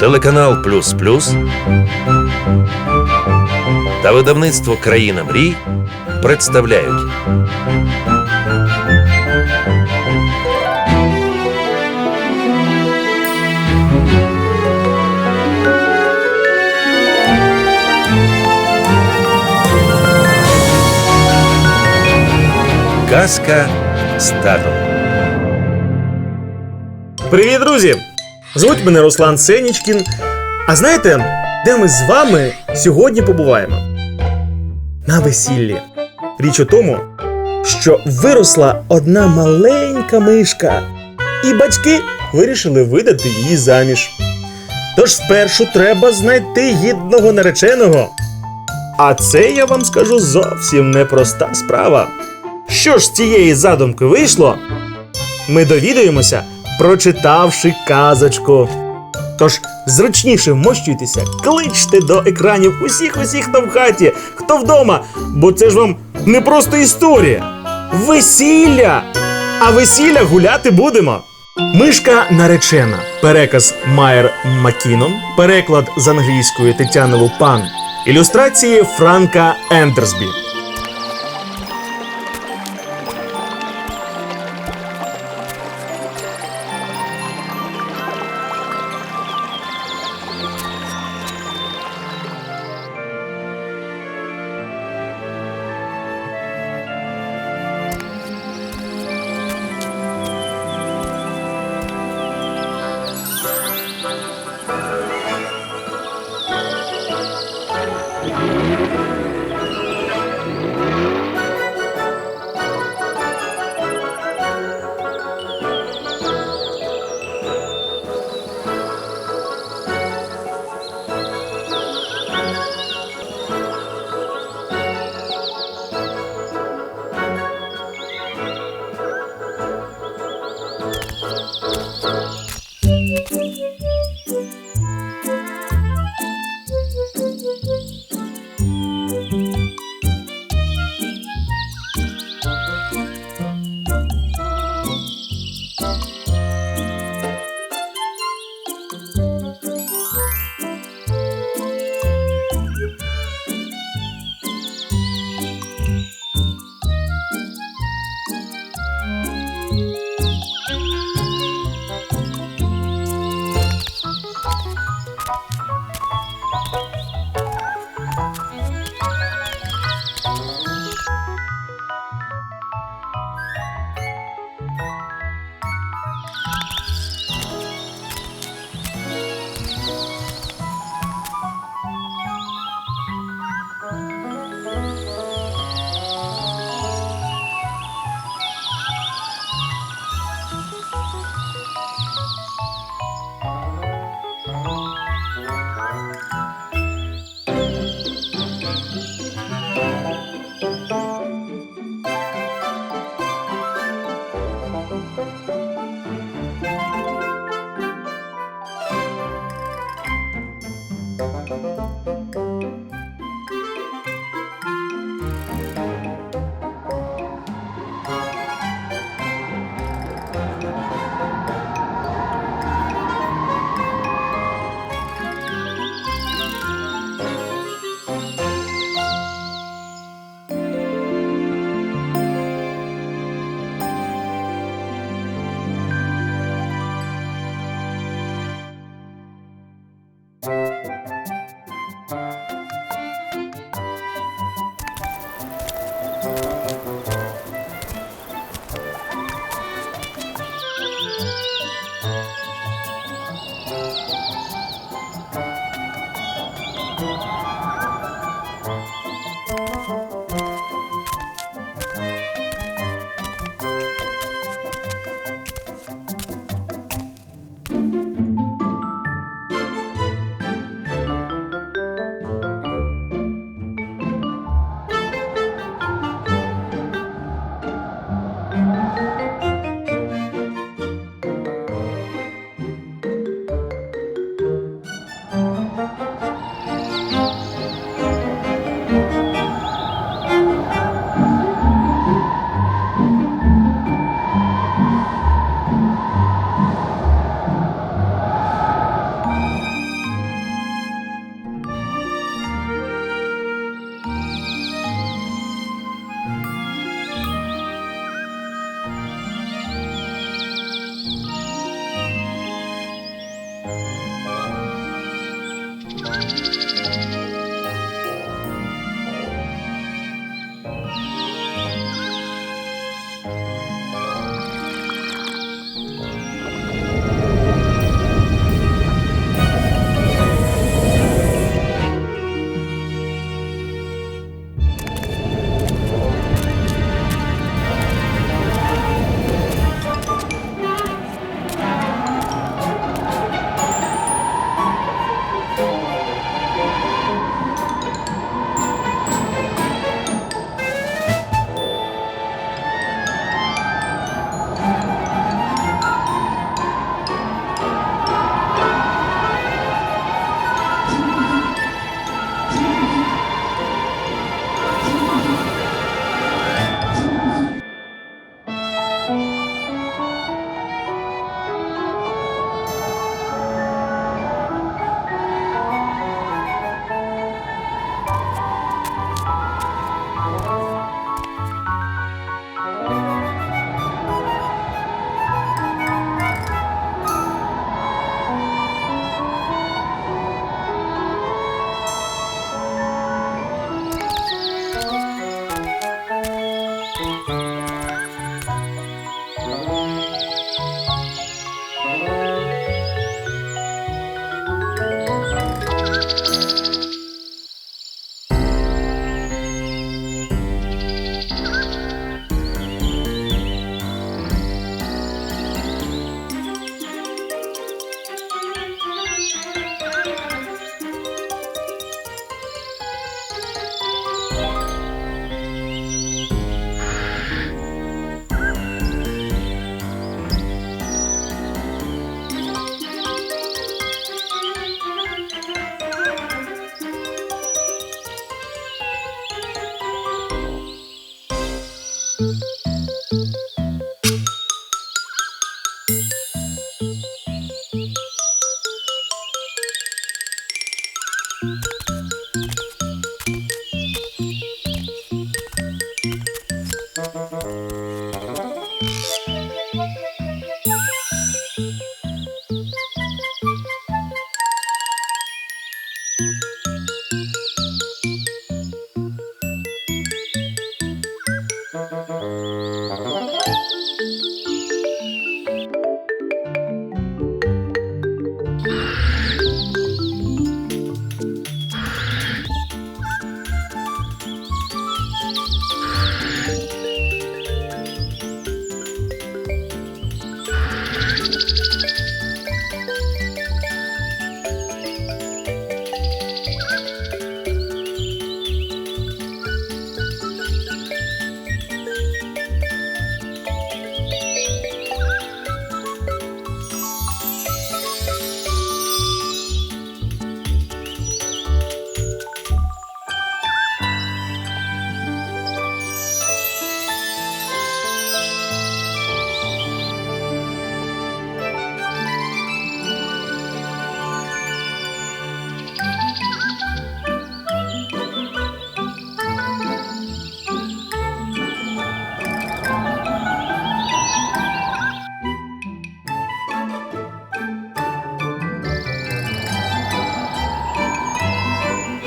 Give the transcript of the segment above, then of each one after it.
Телеканал Плюс Плюс та видавництво Країна мрій представляють Казка з. Привіт, друзі! Звуть мене Руслан Сенічкін. А знаєте, де ми з вами сьогодні побуваємо? На весіллі. Річ у тому, що виросла одна маленька мишка, і батьки вирішили видати її заміж. Тож спершу треба знайти гідного нареченого. А це я вам скажу зовсім непроста справа. Що ж з цієї задумки вийшло? Ми довідаємося, прочитавши казочку. Тож зручніше вмощуйтеся, кличте до екранів усіх усіх хто в хаті, хто вдома, бо це ж вам не просто історія. Весілля! А весілля гуляти будемо. Мишка наречена. Переказ Майер Маккінон, переклад з англійської Тетяни Лупан, ілюстрації Франка Ендерсбі. Bye.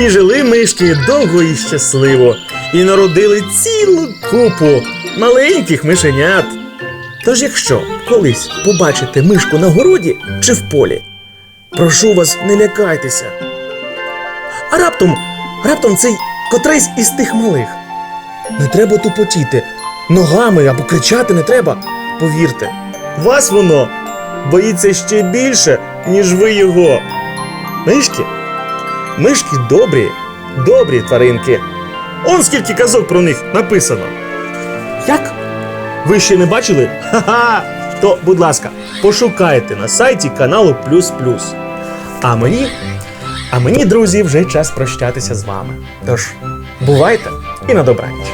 І жили мишки довго і щасливо, і народили цілу купу маленьких мишенят. Тож, якщо колись побачите мишку на городі чи в полі, прошу вас, не лякайтеся. А раптом, раптом цей котрийсь із тих малих. Не треба тупотіти, ногами або кричати не треба. Повірте, вас воно боїться ще більше, ніж ви його. Мишки? Мишки добрі, добрі тваринки. Он скільки казок про них написано. Як? Ви ще не бачили? Ха-ха! То, будь ласка, пошукайте на сайті каналу Плюс Плюс. А мені, а мені, друзі, вже час прощатися з вами. Тож, бувайте і на добраніч.